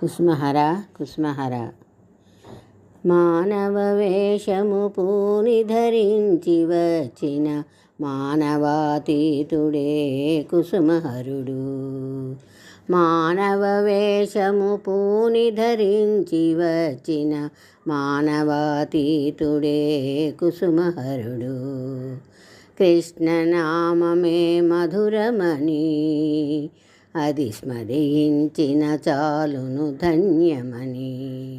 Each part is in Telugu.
కుస్మహర కుస్మహర మానవ వేషము పూని ధరించి వచ్చిన మానవాతీతుడే కుసుమహరుడు. మానవ వేషము పూని ధరించి వచ్చిన మానవాతీతుడే కుసుమహరుడు. కృష్ణనామమే మధురమణి. అది స్మరించిన చాలును ధన్యమని.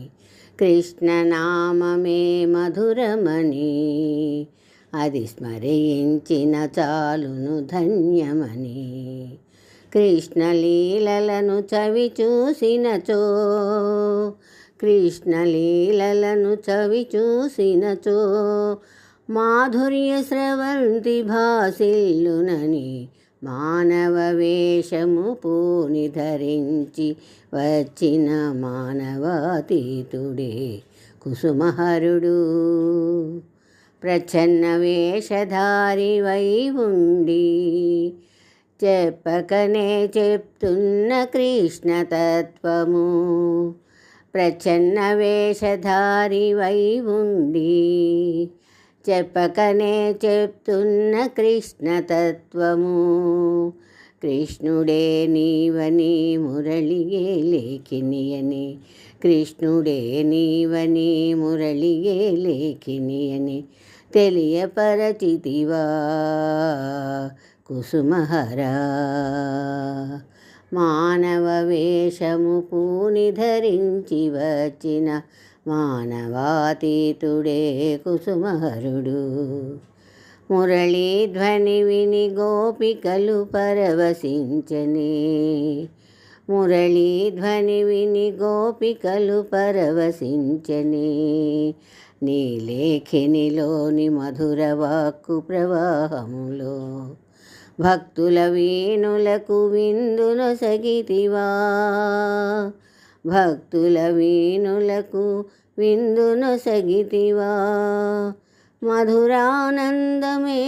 కృష్ణనామమే మధురమని. అది స్మరించిన చాలును ధన్యమని. కృష్ణలీలలను చవి చూసినచో. కృష్ణలీలలను చవి చూసినచో. మాధుర్య స్రవంతి భాసిల్లునని. మానవ వేషము పూని ధరించి వచ్చిన మానవాతీతుడే కుసుమహరుడు. ప్రచ్ఛన్న వేషధారి వై ఉండి చెప్పకనే చెప్తున్న కృష్ణతత్వము ప్రచ్ఛన్న వేషధారి వై ఉండి చెప్పకనే చెప్తున్న కృష్ణతత్వము కృష్ణుడే నీవని మురళియే లేఖినియని కృష్ణుడే నీవని మురళియే లేఖినియని తెలియపరచితివా. కుసుమహరా మానవ వేషము పూని ధరించి వచ్చిన మానవాతీతుడే కుసుమహరుడు. మురళీధ్వని విని గోపికలు పరవశించనే. మురళీధ్వని విని గోపికలు పరవశించనే. నీ లేఖినిలోని మధుర వాక్కు ప్రవాహములో భక్తుల వేణులకు విందును సగితివా భక్తుల వీణులకు విందును సగితివా. మధురానందమే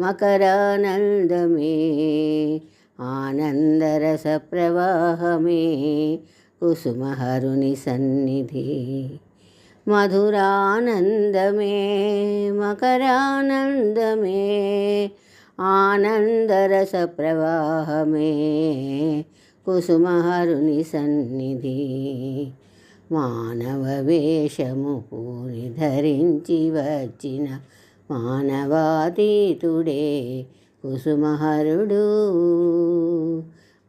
మకరానందమే ఆనందరస ప్రవాహమే కుసుమహరుని సన్నిధి. మధురానందమే మకరానందమే ఆనందరస ప్రవాహమే కుసుమహరుని సన్నిధి మానవ వేషము పూని ధరించి వచ్చిన మానవాతీతుడే కుసుమహరుడు.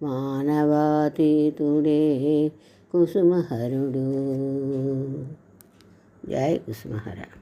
మానవాతీతుడే కుసుమహరుడు. జై కుసుమహర.